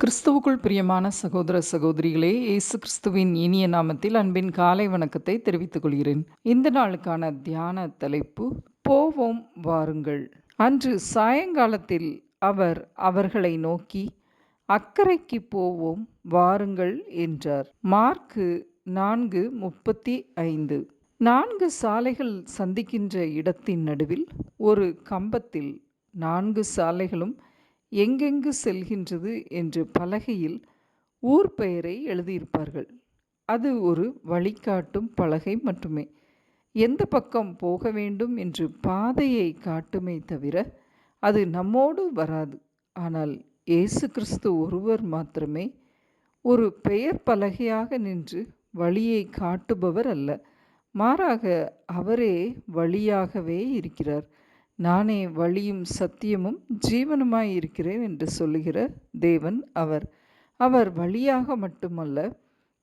கிறிஸ்துவுக்குள் பிரியமான சகோதர சகோதரிகளே இயேசு கிறிஸ்துவின் இனிய நாமத்தில் அன்பின் காலை வணக்கத்தை தெரிவித்துக் கொள்கிறேன். இந்த நாளுக்கான தியான தலைப்பு போவோம் வாருங்கள். அன்று சாயங்காலத்தில் அவர் அவர்களை நோக்கி அக்கறைக்கு போவோம் வாருங்கள் என்றார். மார்க்கு நான்கு முப்பத்தி ஐந்து. நான்கு சாலைகள் சந்திக்கின்ற இடத்தின் நடுவில் ஒரு கம்பத்தில் நான்கு சாலைகளும் எங்கெங்கு செல்கின்றது என்று பலகையில் ஊர் பெயரை எழுதியிருப்பார்கள். அது ஒரு வழிகாட்டும் பலகை மட்டுமே. எந்த பக்கம் போக வேண்டும் என்று பாதையை காட்டுமே தவிர அது நம்மோடு வராது. ஆனால் இயேசு கிறிஸ்து ஒருவர் மாத்திரமே ஒரு பெயர் பலகையாக நின்று வழியை காட்டுபவர் அல்ல. மாறாக அவரே வழியாகவே இருக்கிறார். நானே வழியும் சத்தியமும் ஜீவனுமாய் இருக்கிறேன் என்று சொல்லுகிற தேவன் அவர். அவர் வழியாக மட்டுமல்ல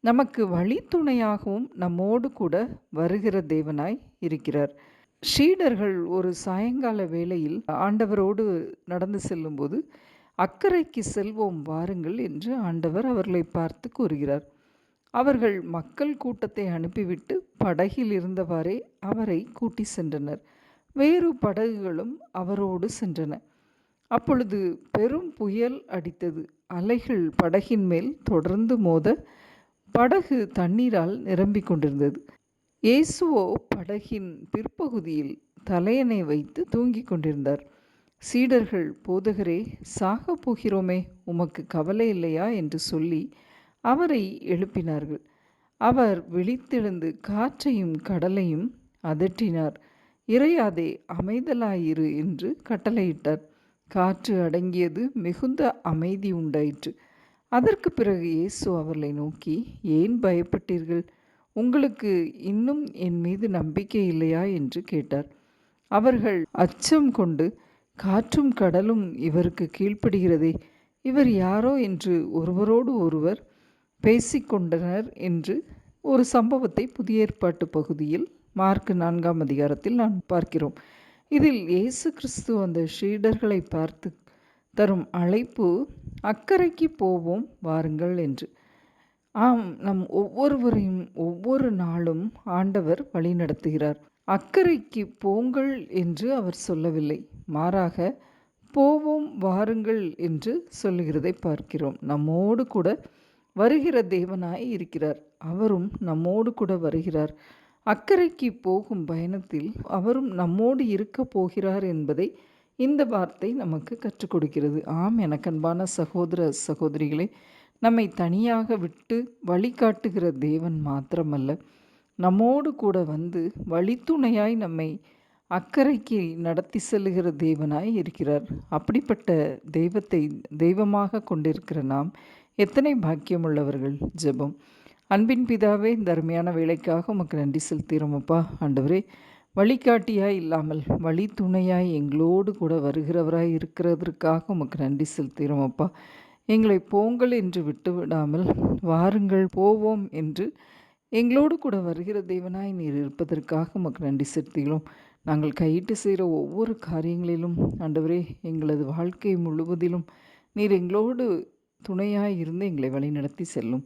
நமக்கு வழித்துணையாகவும் நம்மோடு கூட வருகிற தேவனாய் இருக்கிறார். ஷீடர்கள் ஒரு சாயங்கால வேளையில் ஆண்டவரோடு நடந்து செல்லும்போது அக்கறைக்கு செல்வோம் வாருங்கள் என்று ஆண்டவர் அவர்களை பார்த்து கூறுகிறார். அவர்கள் மக்கள் கூட்டத்தை அனுப்பிவிட்டு படகில் இருந்தவாறே அவரை கூட்டி சென்றனர். வேறு படகுகளும் அவரோடு சென்றன. அப்பொழுது பெரும் புயல் அடித்தது. அலைகள் படகின் மேல் தொடர்ந்து மோத படகு தண்ணீரால் நிரம்பிக் கொண்டிருந்தது. இயேசுவோ படகின் பிற்பகுதியில் தலையணை வைத்து தூங்கிக் கொண்டிருந்தார். சீடர்கள் போதகரே சாக போகிறோமே உமக்கு கவலை இல்லையா? என்று சொல்லி அவரை எழுப்பினார்கள். அவர் விழித்தெழுந்து காற்றையும் கடலையும் அதட்டினார். இறையாதே அமைதலாயிரு என்று கட்டளையிட்டார். காற்று அடங்கியது மிகுந்த அமைதி உண்டாயிற்று. அதற்கு பிறகு இயேசு அவர்களை நோக்கி ஏன் பயப்பட்டீர்கள்? உங்களுக்கு இன்னும் என் மீது நம்பிக்கை இல்லையா? என்று கேட்டார். அவர்கள் அச்சம் கொண்டு காற்றும் கடலும் இவருக்கு கீழ்ப்படுகிறதே இவர் யாரோ? என்று ஒருவரோடு ஒருவர் பேசிக்கொண்டனர் என்று ஒரு சம்பவத்தை புதிய ஏற்பாட்டு பகுதியில் மார்க் நான்காம் அதிகாரத்தில் நான் பார்க்கிறோம். இதில் இயேசு கிறிஸ்து அந்த ஷீடர்களை பார்த்து தரும் அழைப்பு அக்கறைக்கு போவோம் வாருங்கள் என்று. ஆம் நம் ஒவ்வொருவரையும் ஒவ்வொரு நாளும் ஆண்டவர் வழி நடத்துகிறார். அக்கறைக்கு போங்கள் என்று அவர் சொல்லவில்லை. மாறாக போவோம் வாருங்கள் என்று சொல்லுகிறதை பார்க்கிறோம். நம்மோடு கூட வருகிற தேவனாய் இருக்கிறார். அவரும் நம்மோடு கூட வருகிறார். அக்கறைக்கு போகும் பயணத்தில் அவரும் நம்மோடு இருக்க போகிறார் என்பதை இந்த வார்த்தை நமக்கு கற்றுக் கொடுக்கிறது. ஆம் எனக்கன்பான சகோதர சகோதரிகளை நம்மை தனியாக விட்டு வழிகாட்டுகிற தேவன் மாத்திரமல்ல நம்மோடு கூட வந்து வழித்துணையாய் நம்மை அக்கறைக்கு நடத்தி செல்லுகிற தேவனாய் இருக்கிறார். அப்படிப்பட்ட தெய்வத்தை தெய்வமாக கொண்டிருக்கிற நாம் எத்தனை பாக்கியமுள்ளவர்கள்? ஜெபம். அன்பின் பிதாவே இந்த அருமையான வேலைக்காக உமக்கு நன்றி செலுத்துகிறோமப்பா ஆண்டவரே வழிகாட்டியாய் இல்லாமல் வழி துணையாய் எங்களோடு கூட வருகிறவராய் இருக்கிறதற்காக உமக்கு நன்றி செலுத்துகிறோமப்பா எங்களை போங்கள் என்று விட்டு விடாமல் வாருங்கள் போவோம் என்று எங்களோடு கூட வருகிற தேவனாய் நீர் இருப்பதற்காக உமக்கு நன்றி செலுத்துகிறோம். நாங்கள் கையிட்டு செய்கிற ஒவ்வொரு காரியங்களிலும் ஆண்டவரே எங்களது வாழ்க்கை முழுவதிலும் நீர் எங்களோடு துணையாய் இருந்து எங்களை வழிநடத்தி செல்லும்.